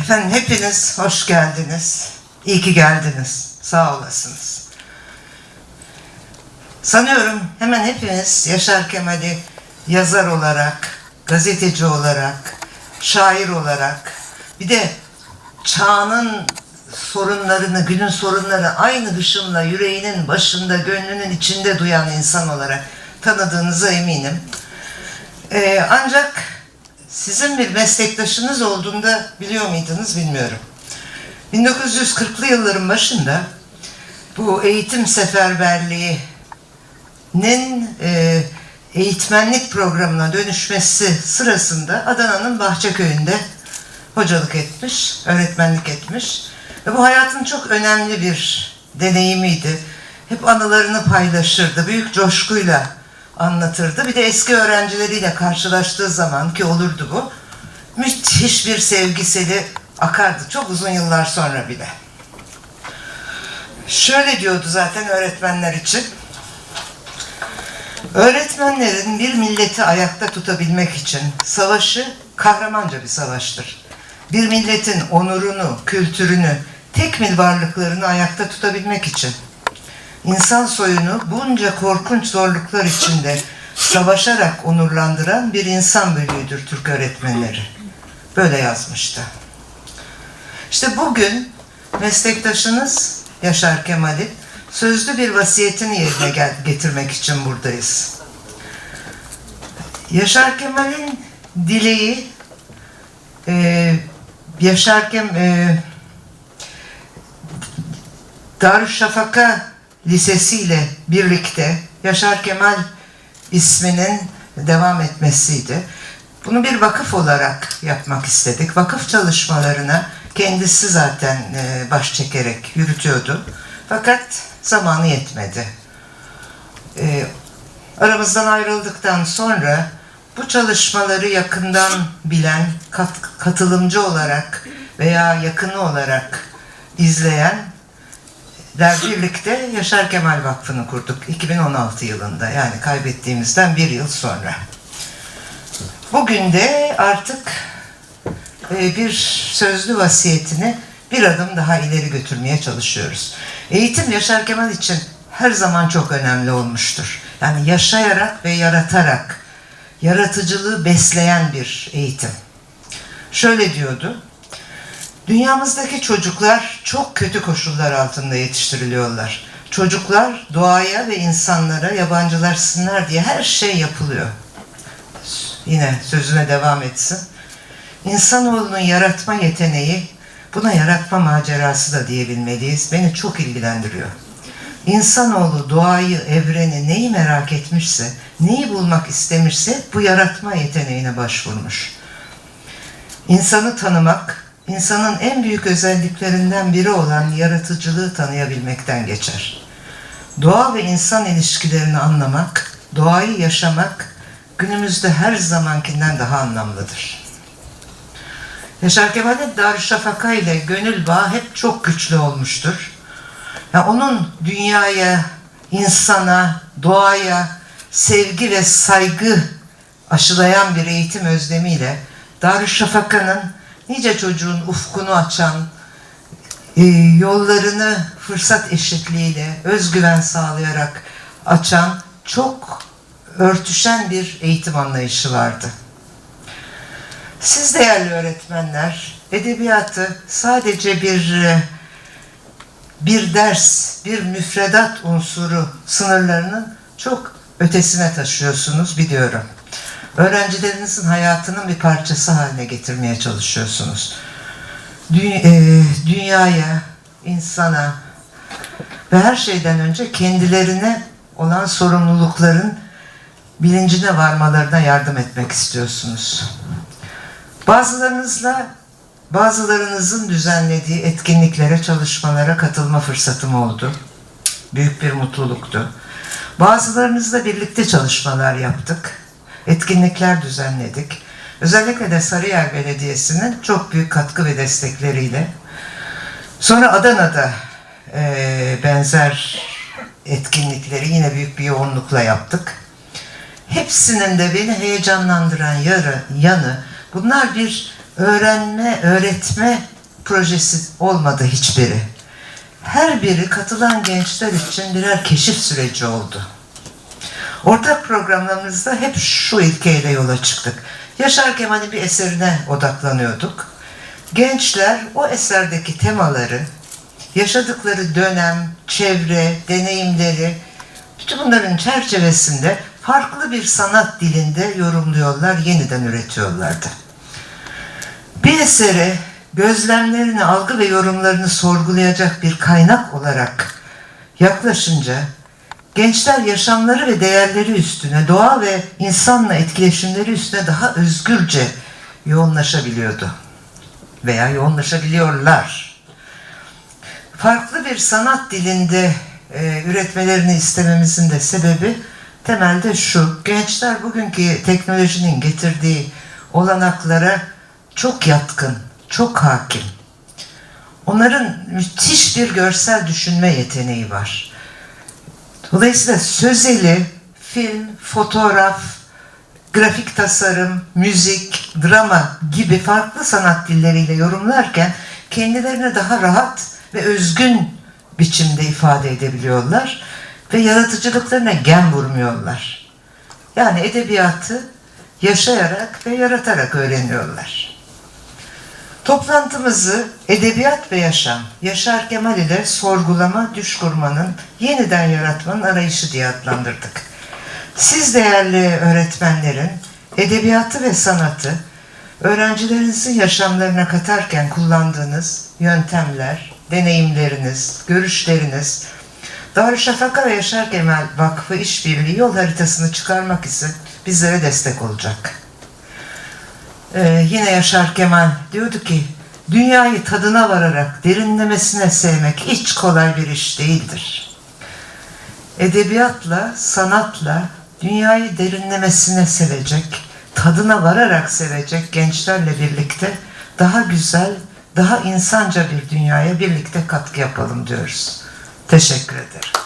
Efendim hepiniz hoş geldiniz. İyi ki geldiniz. Sağ olasınız. Sanıyorum hemen hepiniz Yaşar Kemal'i yazar olarak, gazeteci olarak, şair olarak, bir de çağının sorunlarını, günün sorunları aynı hışımla yüreğinin başında, gönlünün içinde duyan insan olarak tanıdığınıza eminim. Ee, ancak sizin bir meslektaşınız olduğunda biliyor muydunuz bilmiyorum. 1940'lı yılların başında bu eğitim seferberliğinin e, eğitmenlik programına dönüşmesi sırasında Adana'nın Bahçeköy'ünde hocalık etmiş, öğretmenlik etmiş. Ve bu hayatın çok önemli bir deneyimiydi. Hep anılarını paylaşırdı, büyük coşkuyla anlatırdı. Bir de eski öğrencileriyle karşılaştığı zaman ki olurdu bu, müthiş bir sevgiseli akardı. Çok uzun yıllar sonra bile. Şöyle diyordu zaten öğretmenler için. Öğretmenlerin bir milleti ayakta tutabilmek için savaşı kahramanca bir savaştır. Bir milletin onurunu, kültürünü, tekmil varlıklarını ayakta tutabilmek için insan soyunu bunca korkunç zorluklar içinde savaşarak onurlandıran bir insan bölüğüdür Türk öğretmenleri. Böyle yazmıştı. İşte bugün meslektaşınız Yaşar Kemal'in sözlü bir vasiyetini yerine getirmek için buradayız. Yaşar Kemal'in dileği e, Yaşar Kemal e, Darüşşafaka Lisesi ile birlikte Yaşar Kemal isminin devam etmesiydi. Bunu bir vakıf olarak yapmak istedik. Vakıf çalışmalarına kendisi zaten e, baş çekerek yürütüyordu. Fakat zamanı yetmedi. E, aramızdan ayrıldıktan sonra bu çalışmaları yakından bilen, kat- katılımcı olarak veya yakını olarak izleyen birlikte Yaşar Kemal Vakfı'nı kurduk 2016 yılında yani kaybettiğimizden bir yıl sonra. Bugün de artık e, bir sözlü vasiyetini bir adım daha ileri götürmeye çalışıyoruz. Eğitim Yaşar Kemal için her zaman çok önemli olmuştur. Yani yaşayarak ve yaratarak yaratıcılığı besleyen bir eğitim. Şöyle diyordu. Dünyamızdaki çocuklar çok kötü koşullar altında yetiştiriliyorlar. Çocuklar doğaya ve insanlara yabancılaşsınlar diye her şey yapılıyor. Yine sözüne devam etsin. İnsanoğlunun yaratma yeteneği, buna yaratma macerası da diyebilmeliyiz. Beni çok ilgilendiriyor. İnsanoğlu doğayı, evreni, neyi merak etmişse, neyi bulmak istemişse bu yaratma yeteneğine başvurmuş. İnsanı tanımak, insanın en büyük özelliklerinden biri olan yaratıcılığı tanıyabilmekten geçer. Doğa ve insan ilişkilerini anlamak, doğayı yaşamak günümüzde her zamankinden daha anlamlıdır. Yaşar Kemal'in Darüşşafaka ile gönül bağı hep çok güçlü olmuştur. Ya onun dünyaya, insana, doğaya sevgi ve saygı aşılayan bir eğitim özlemiyle Darüşşafaka'nın nice çocuğun ufkunu açan, e, yollarını fırsat eşitliğiyle, özgüven sağlayarak açan çok örtüşen bir eğitim anlayışı vardı. Siz değerli öğretmenler, edebiyatı sadece bir e, bir ders, bir müfredat unsuru sınırlarının çok ötesine taşıyorsunuz biliyorum. Öğrencilerinizin hayatının bir parçası haline getirmeye çalışıyorsunuz. Dü- e, dünyaya, insana ve her şeyden önce kendilerine olan sorumlulukların bilincine varmalarına yardım etmek istiyorsunuz. Bazılarınızla bazılarınızın düzenlediği etkinliklere, çalışmalara katılma fırsatım oldu. Büyük bir mutluluktu. Bazılarınızla birlikte çalışmalar yaptık. Etkinlikler düzenledik. Özellikle de Sarıyer Belediyesi'nin çok büyük katkı ve destekleriyle. Sonra Adana'da eee, benzer etkinlikleri yine büyük bir yoğunlukla yaptık. Hepsinin de beni heyecanlandıran yarı, yanı bunlar bir öğrenme, öğretme projesi olmadı hiçbiri. Her biri katılan gençler için birer keşif süreci oldu. Ortak programlarımızda hep şu ilkeyle yola çıktık. Yaşar Kemal'in bir eserine odaklanıyorduk. Gençler o eserdeki temaları, yaşadıkları dönem, çevre, deneyimleri, bütün bunların çerçevesinde farklı bir sanat dilinde yorumluyorlar, yeniden üretiyorlardı. Bir esere gözlemlerini, algı ve yorumlarını sorgulayacak bir kaynak olarak yaklaşınca gençler yaşamları ve değerleri üstüne, doğa ve insanla etkileşimleri üstüne daha özgürce yoğunlaşabiliyordu. Veya yoğunlaşabiliyorlar. Farklı bir sanat dilinde e, üretmelerini istememizin de sebebi temelde şu. Gençler bugünkü teknolojinin getirdiği olanaklara çok yatkın, çok hakim. Onların müthiş bir görsel düşünme yeteneği var. Dolayısıyla sözeli, film, fotoğraf, grafik tasarım, müzik, drama gibi farklı sanat dilleriyle yorumlarken kendilerini daha rahat ve özgün biçimde ifade edebiliyorlar ve yaratıcılıklarına gem vurmuyorlar. Yani edebiyatı yaşayarak ve yaratarak öğreniyorlar. Toplantımızı edebiyat ve yaşam, Yaşar Kemal ile sorgulama, düş kurmanın, yeniden yaratmanın arayışı diye adlandırdık. Siz değerli öğretmenlerin edebiyatı ve sanatı öğrencilerinizin yaşamlarına katarken kullandığınız yöntemler, deneyimleriniz, görüşleriniz, Darüşşafaka ve Yaşar Kemal Vakfı İşbirliği yol haritasını çıkarmak için bizlere destek olacak. Ee, yine Yaşar Kemal diyordu ki, dünyayı tadına vararak derinlemesine sevmek hiç kolay bir iş değildir. Edebiyatla, sanatla dünyayı derinlemesine sevecek, tadına vararak sevecek gençlerle birlikte daha güzel, daha insanca bir dünyaya birlikte katkı yapalım diyoruz. Teşekkür ederim.